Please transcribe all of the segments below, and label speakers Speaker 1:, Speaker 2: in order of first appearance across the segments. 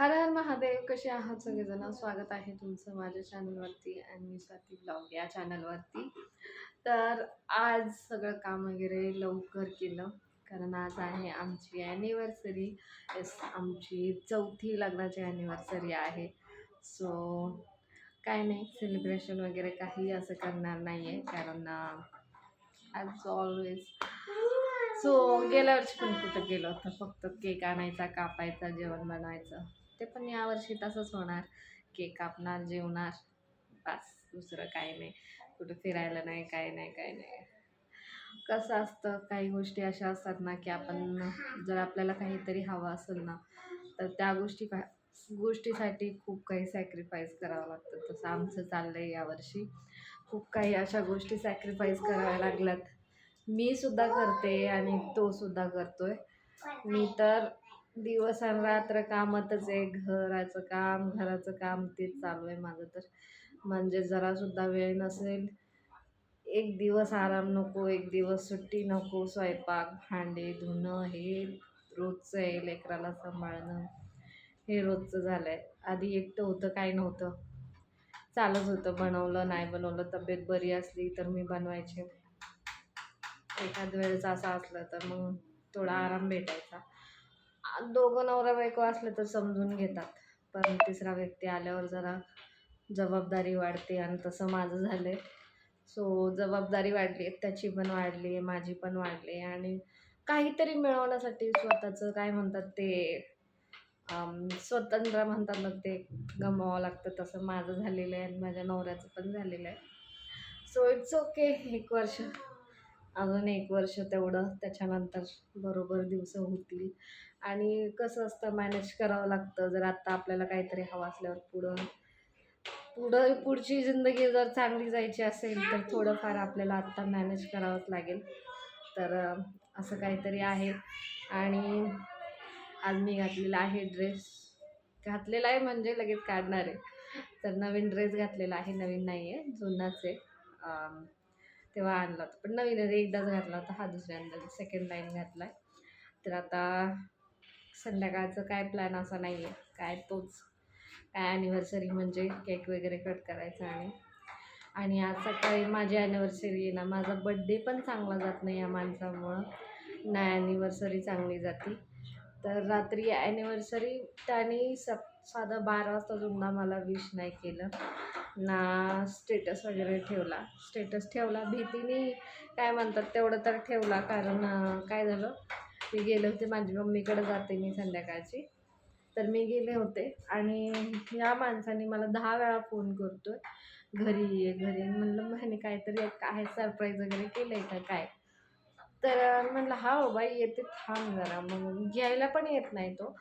Speaker 1: हर हर महादेव कसे आहात सगळेजण? स्वागत आहे तुमचं माझ्या चॅनलवरती आणि मी स्वाती ब्लॉग या चॅनलवरती. तर आज सगळं काम वगैरे लवकर केलं कारण आज आहे आमची ॲनिव्हर्सरी येस आमची चौथी लग्नाची ॲनिव्हर्सरी आहे. सो काय नाही सेलिब्रेशन वगैरे काही असं करणार नाही आहे कारण ॲज ऑलवेज सो गेल्या वर्षी पण कुठं गेलो होतं? फक्त केक आणायचा कापायचा जेवण बनवायचं ते पण यावर्षी तसंच होणार. केक कापणार जेवणार. बस दुसरं काही नाही. कुठं फिरायला नाही काय नाही काय नाही. कसं असतं काही गोष्टी अशा असतात ना की आपण जर आपल्याला काहीतरी हवं असेल ना तर त्या गोष्टी का गोष्टीसाठी खूप काही सॅक्रिफाईस करावं लागतं. तसं आमचं चाललं आहे यावर्षी खूप काही अशा गोष्टी सॅक्रिफाईस कराव्या लागल्यात. मी सुद्धा करते आणि तो सुद्धा करतोय. मी तर दिवस आणि रात्र कामातच आहे. घराचं काम घराचं काम तेच चालू आहे माझं तर. म्हणजे जरासुद्धा वेळ नसेल. एक दिवस आराम नको एक दिवस सुट्टी नको स्वयंपाक भांडे धुणं हे रोजचं आहे लेकराला सांभाळणं. हे रोजचं झालं आहे आधी एकटं होतं काय नव्हतं. चालत होतं बनवलं नाही बनवलं तब्येत बरी असली तर मी बनवायचे. एखाद वेळेस असं असलं तर मग थोडा आराम भेटायचा. दोघं नवरा बायको असले तर समजून घेतात. पण तिसरा व्यक्ती आल्यावर जरा जबाबदारी वाढते आणि तसं माझं झालं आहे सो जबाबदारी वाढली त्याची पण वाढली आहे माझी पण वाढली आहे आणि काहीतरी मिळवण्यासाठी स्वतःचं काय म्हणतात ते स्वतंत्र म्हणतात मग ते गमवावं लागतं. तसं माझं झालेलं आहे आणि माझ्या नवऱ्याचं पण झालेलं आहे. सो इट्स ओके एक वर्ष. अजून एक वर्ष तेवढं त्याच्यानंतर बरोबर दिवस होतील. आणि कसं असतं मॅनेज करावं लागतं. जर आत्ता आपल्याला काहीतरी हवं असल्यावर पुढं पुढं पुढची जिंदगी जर चांगली जायची असेल तर थोडंफार आपल्याला आत्ता मॅनेज करावंच लागेल. तर असं काहीतरी आहे. आणि आज मी घातलेला आहे ड्रेस घातलेला आहे म्हणजे लगेच काढणार आहे. तर नवीन ड्रेस घातलेला आहे. नवीन नाही आहे जुनाच आहे. तेव्हा आणला होता. पण नवीन एकदाच घातला होता हा दुसऱ्यांदा सेकंड टाईम घातला आहे तर आता संध्याकाळचं काय प्लॅन असा नाही आहे काय तोच. काय ॲनिव्हर्सरी म्हणजे केक वगैरे कट करायचा आणि आणि आज सकाळी माझी ॲनिव्हर्सरी आहे ना माझा बड्डे पण चांगला जात नाही या माणसामुळं. ना ॲनिव्हर्सरी चांगली जाते. तर रात्री ॲनिव्हर्सरी त्याने स साधा बारा वाजता सुद्धा मला विश नाही केलं. ना स्टेटस वगैरे ठेवला. स्टेटस ठेवला भीतीने काय म्हणतात तेवढं तर ठेवला. कारण काय झालं? मी गेले होते माझी मम्मीकडे जाते मी संध्याकाळची. तर मी गेले होते आणि या माणसाने मला दहा वेळा फोन करतो आहे घरी ये घरी म्हणलं म्हणे काहीतरी काय सरप्राईज वगैरे केलं आहे का काय? तर म्हणलं हा हो बाई येते थांब जरा. मग घ्यायला पण येत नाही तो.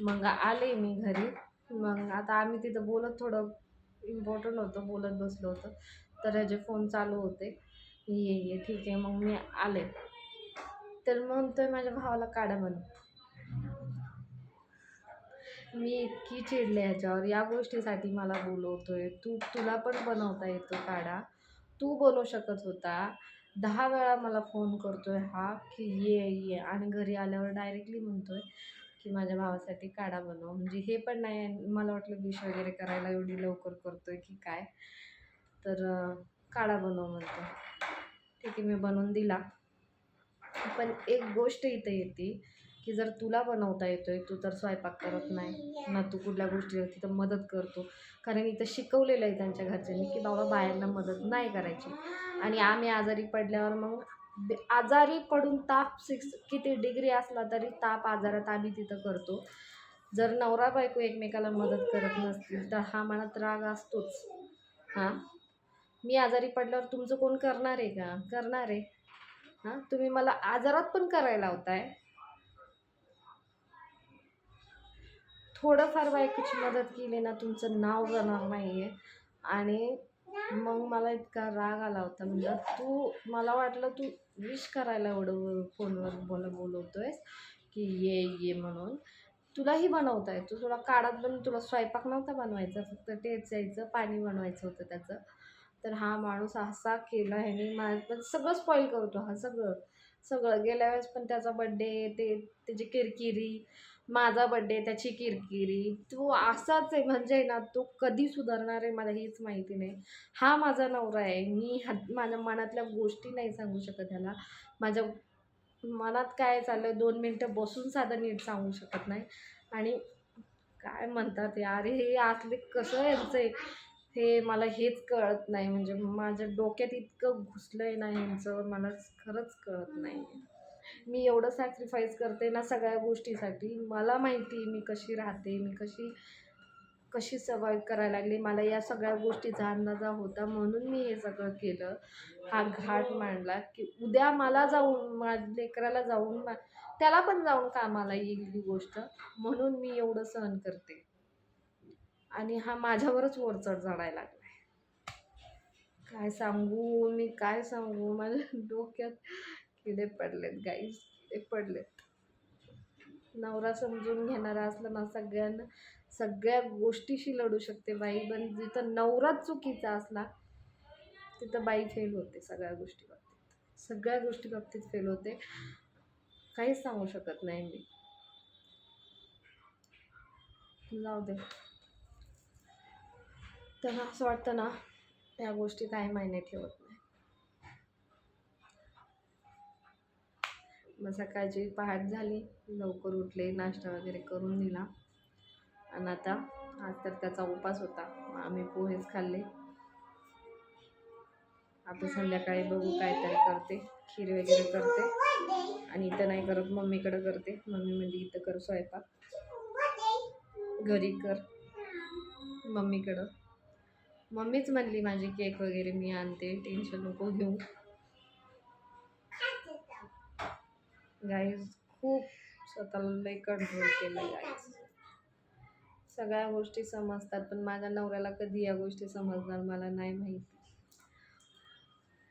Speaker 1: मग आले मी घरी. मग आता आम्ही तिथं बोलत थोडं इम्पॉर्टंट होतं बोलत बसलो होतं. तर ह्याचे फोन चालू होते ये ये ठीक आहे मग मी आले. तर म्हणतो आहे माझ्या भावाला काढा म्हणून. मी इतकी चिडले ह्याच्यावर. या गोष्टीसाठी मला बोलवतोय. तू तुला पण बनवता येतो काढा. तू बनवू शकत होता. दहा वेळा मला फोन करतोय हा की ये ये. आणि घरी आल्यावर डायरेक्टली म्हणतोय की माझ्या भावासाठी काढा बनव. म्हणजे हे पण नाही मला वाटलं विश वगैरे करायला एवढी लवकर करतो आहे की काय. तर काढा बनव म्हणतो. ठीक आहे मी बनवून दिला. पण एक गोष्ट इथं येते की जर तुला बनवता येतोय तू तर स्वयंपाक करत नाही. ना तू कुठल्या गोष्टीवर तिथं मदत करतो. कारण इथं शिकवलेलं आहे त्यांच्या घरच्यांनी की बाबा बायांना मदत नाही करायची. आणि आम्ही आजारी पडल्यावर मग आजारी पडून ताप सिक्स किती डिग्री असला तरी ताप आजारात आम्ही तिथं करतो. जर नवरा बायको एकमेकाला मदत करत नसतील तर हा मनात राग असतोच. हां? मी आजारी पडल्यावर तुमचं कोण करणार आहे का? करणार आहे. हां? तुम्ही मला आजारात पण करायला होताय थोडंफार बायकोची मदत केली ना तुमचं नाव जाणार नाही आहे आणि मग मला इतका राग आला होता. म्हणजे तू मला वाटलं तू विश करायला एवढं फोनवर बोला बोलवतो आहेस की ये ये म्हणून. तुलाही बनवता येतो. तुला काढत पण तुला स्वयंपाक नव्हता बनवायचा. फक्त तेच यायचं पाणी बनवायचं होतं त्याचं. तर हा माणूस असा केला ह्याने. मा पण सगळं स्पॉईल करतो हा सगळं. सगळं गेल्या वेळेस पण त्याचा बड्डे ते त्याची किरकिरी माझा बड्डे त्याची किरकिरी. तो असाच आहे म्हणजे ना तो कधी सुधारणार आहे मला हेच माहिती नाही. हा माझा नवरा आहे. मी हा माझ्या मनातल्या गोष्टी नाही सांगू शकत ह्याला. माझ्या मनात काय चाललं दोन मिनटं बसून साधं नीट सांगू शकत नाही. आणि काय म्हणतात यार हे आतले कसं यांचं? आहे हे मला हेच कळत नाही. म्हणजे माझ्या डोक्यात इतकं घुसलं आहे ना यांचं मला खरंच कळत नाही मी एवढं सॅक्रिफाईस करते ना सगळ्या गोष्टीसाठी. मला माहिती मी कशी राहते मी कशी कशी सर्वाईव्ह करायला लागली. मला या सगळ्या गोष्टीचा अंदाजा होता. म्हणून मी हे सगळं केलं. हा घाट मांडला की उद्या मला जाऊन माझ्या लेकराला जाऊन मा- त्याला पण जाऊन कामाला येईल ही गोष्ट. म्हणून मी एवढं सहन करते. आणि हा माझ्यावरच वरचढ जाणायला लागलाय काय सांगू मी काय सांगू? माझ्या डोक्यात किडे पडलेत गाईज किडे पडलेत. नवरा समजून घेणारा असला ना सगळ्यांना सगळ्या गोष्टीशी लढू शकते बाई. पण जिथं नवराच चुकीचा असला तिथं बाई फेल होते सगळ्या गोष्टी बाबतीत. सगळ्या गोष्टी बाबतीत फेल होते. काहीच सांगू शकत नाही मी. जाऊ दे. तर असं वाटतं ना त्या गोष्टी काही मायने ठेवत नाही मग सकाळची पहाट झाली. लवकर उठले नाश्ता वगैरे करून दिला. आणि आता आज तर त्याचा उपास होता. आम्ही पोहेच खाल्ले. आता संध्याकाळी बघू काय तर करते. खीर वगैरे करते. आणि इथं नाही करत मम्मीकडं करते. मम्मी म्हणजे इथं कर स्वयंपाक. घरी कर. मम्मीकडं. मम्मीच म्हणली माझी केक वगैरे मी आणते. टेन्शन नको घेऊ. गाईज खूप स्वतःला लई कंट्रोल केलं गाईज सगळ्या गोष्टी समजतात पण माझ्या नवऱ्याला कधी या गोष्टी समजणार मला नाही माहिती.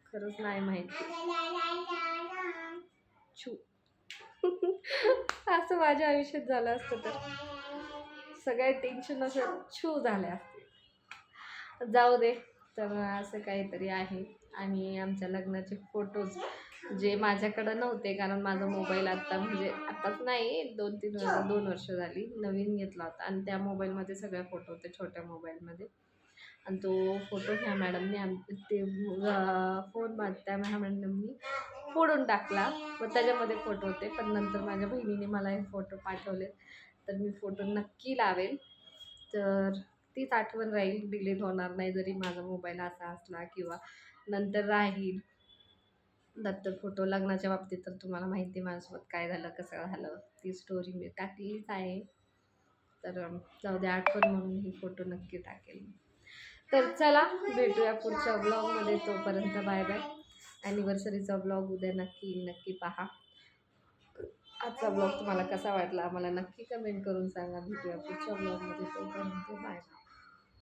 Speaker 1: खरंच नाही माहिती. छू. असं माझ्या आयुष्यात झालं असतं तर. सगळ्या टेन्शन असं छू झाल्या असते जाऊ दे तर असं काहीतरी आहे. आणि आमच्या लग्नाचे फोटोज जे माझ्याकडं नव्हते कारण माझा मोबाईल आत्ता म्हणजे आत्ताच नाही दोन तीन वर्ष दोन वर्ष झाली. नवीन घेतला होता आणि त्या मोबाईलमध्ये सगळे फोटो होते छोट्या मोबाईलमध्ये. आणि तो फोटो ह्या मॅडमने आम ते फोन त्या ह्या मॅडमनी फोडून टाकला. व त्याच्यामध्ये फोटो होते पण नंतर माझ्या बहिणीने मला हे फोटो पाठवले. तर मी फोटो नक्की लावेल. तर तीच आठवण राहील डिलीट होणार नाही जरी माझा मोबाईल असा असला किंवा नंतर राहील. दत्तर फोटो लग्नाच्या बाबतीत तर तुम्हाला माहिती आहे माझ्यासोबत काय झालं कसं झालं ती स्टोरी मी टाकलीच आहे. तर जाऊ दे आठवण म्हणून ही फोटो नक्की टाकेल. तर चला भेटूया पुढच्या ब्लॉगमध्ये तोपर्यंत बाय बाय ॲनिव्हर्सरीचा ब्लॉग उद्या नक्की नक्की पहा. आजचा ब्लॉग तुम्हाला कसा वाटला मला नक्की कमेंट करून सांगा. भेटूया पुढच्या ब्लॉगमध्ये तोपर्यंत बाय बाय